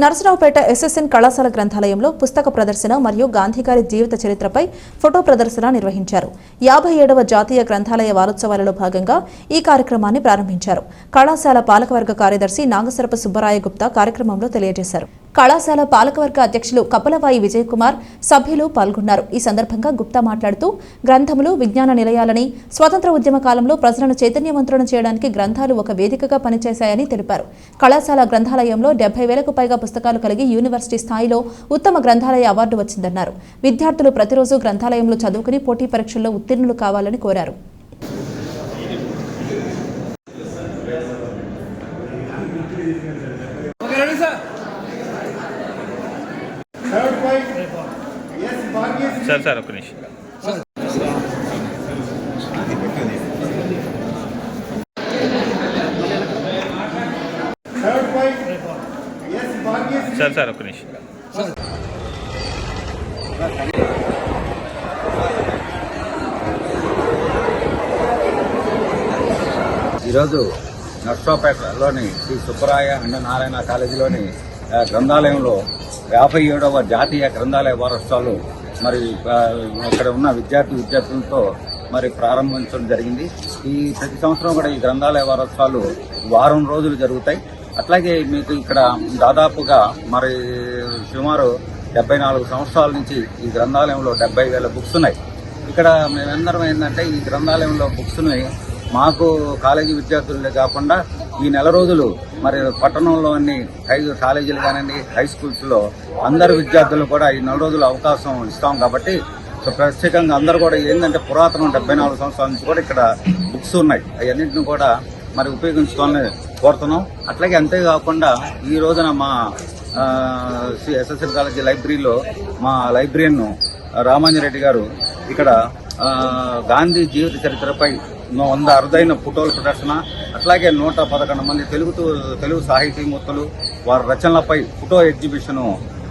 Narasaraopet SSN కళాశాల గ్రంథాలయంలో పుస్తక ప్రదర్శన మరియు గాంధీగారి జీవిత చరిత్రపై ఫోటో ప్రదర్శన నిర్వహించారు. యాభై ఏడవ జాతీయ గ్రంథాలయ వారోత్సవాలలో భాగంగా ఈ కార్యక్రమాన్ని ప్రారంభించారు. కళాశాల పాలకవర్గ కార్యదర్శి నాగసరప సుబ్బరాయ గుప్తా కార్యక్రమంలో తెలియజేశారు. కళాశాల పాలకవర్గ అధ్యక్షులు కపలవాయి విజయ్ కుమార్ సభ్యులు పాల్గొన్నారు. ఈ సందర్భంగా గుప్తా మాట్లాడుతూ గ్రంథములు విజ్ఞాన నిలయాలని స్వతంత్ర ఉద్యమ కాలంలో ప్రజలను చైతన్యవంతులను చేయడానికి గ్రంథాలు ఒక వేదికగా పనిచేశాయని తెలిపారు. కళాశాల గ్రంథాలయంలో డెబ్బై వేలకు పైగా పుస్తకాలు కలిగి యూనివర్సిటీ స్థాయిలో ఉత్తమ గ్రంథాలయ అవార్డు వచ్చిందన్నారు. విద్యార్థులు ప్రతిరోజు గ్రంథాలయంలో చదువుకుని పోటీ పరీక్షల్లో ఉత్తీర్ణులు కావాలని కోరారు. సార్ సార్ ఒక్క నిమిషం. సార్ సార్ ఒక్క నిమిషం. ఈరోజు నర్సరావుపేటలోని శ్రీ సుబ్బరాయ అండ్ నారాయణ కాలేజీలోని గ్రంథాలయంలో యాభై ఏడవ జాతీయ గ్రంథాలయ వారోత్సవాలు మరి అక్కడ ఇక్కడ ఉన్న విద్యార్థి విద్యార్థులతో మరి ప్రారంభించడం జరిగింది. ఈ ప్రతి సంవత్సరం కూడా ఈ గ్రంథాలయ వారోత్సవాలు వారం రోజులు జరుగుతాయి. అట్లాగే మీకు ఇక్కడ దాదాపుగా మరి సుమారు డెబ్బై నాలుగు సంవత్సరాల నుంచి ఈ గ్రంథాలయంలో డెబ్బై వేల బుక్స్ ఉన్నాయి. ఇక్కడ మేమందరం ఏంటంటే ఈ గ్రంథాలయంలో బుక్స్ని మాకు కాలేజీ విద్యార్థులే కాకుండా ఈ నెల రోజులు మరి పట్టణంలోని హై కాలేజీలు కానివ్వండి హై స్కూల్స్లో అందరు విద్యార్థులు కూడా ఈ నెల రోజులు అవకాశం ఇస్తాం కాబట్టి సో ప్రత్యేకంగా అందరూ కూడా ఏంటంటే పురాతనం డెబ్బై నాలుగు సంవత్సరాల నుంచి కూడా ఇక్కడ బుక్స్ ఉన్నాయి. అవన్నింటిని కూడా మరి ఉపయోగించుకోవాలని కోరుతున్నాం. అట్లాగే అంతేకాకుండా ఈ రోజున మా ఎస్ఎస్ఎల్ కాలేజీ లైబ్రరీలో మా లైబ్రరీను రామాంజరెడ్డి గారు ఇక్కడ గాంధీ జీవిత చరిత్రపై వంద అరుదైన ఫోటోల ప్రదర్శన అట్లాగే నూట పదకొండు మంది తెలుగు తెలుగు సాహితీమూర్తులు వారి రచనలపై ఫోటో ఎగ్జిబిషన్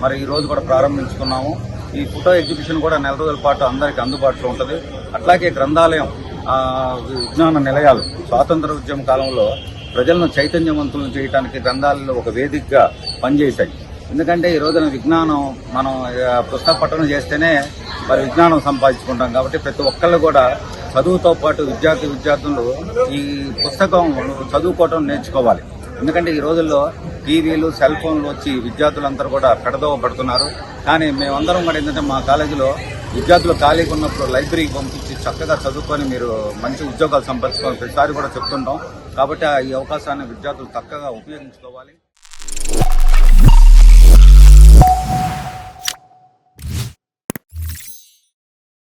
మరి ఈ రోజు కూడా ప్రారంభించుకున్నాము. ఈ ఫోటో ఎగ్జిబిషన్ కూడా నెల రోజుల పాటు అందరికీ అందుబాటులో ఉంటుంది. అట్లాగే గ్రంథాలయం విజ్ఞాన నిలయాలు స్వాతంత్ర ఉద్యమ కాలంలో ప్రజలను చైతన్యవంతులను చేయడానికి గ్రంథాలలో ఒక వేదికగా పనిచేశాయి. ఎందుకంటే ఈ రోజున విజ్ఞానం మనం పుస్తక పఠనం చేస్తేనే మరి విజ్ఞానం సంపాదించుకుంటాం కాబట్టి ప్రతి ఒక్కళ్ళు కూడా చదువుతో పాటు విద్యార్థి విద్యార్థులు ఈ పుస్తకం చదువుకోవటం నేర్చుకోవాలి. ఎందుకంటే ఈ రోజుల్లో టీవీలు సెల్ ఫోన్లు వచ్చి విద్యార్థులందరూ కూడా పెడదవ పడుతున్నారు. కానీ మేమందరం కూడా ఏంటంటే మా కాలేజీలో విద్యార్థులు ఖాళీగా ఉన్నప్పుడు లైబ్రరీకి పంపించి చక్కగా చదువుకొని మీరు మంచి ఉద్యోగాలు సంపాదించుకోవాలి ప్రతిసారి కూడా చెప్తుంటాం. కాబట్టి ఆ ఈ అవకాశాన్ని విద్యార్థులు చక్కగా ఉపయోగించుకోవాలి.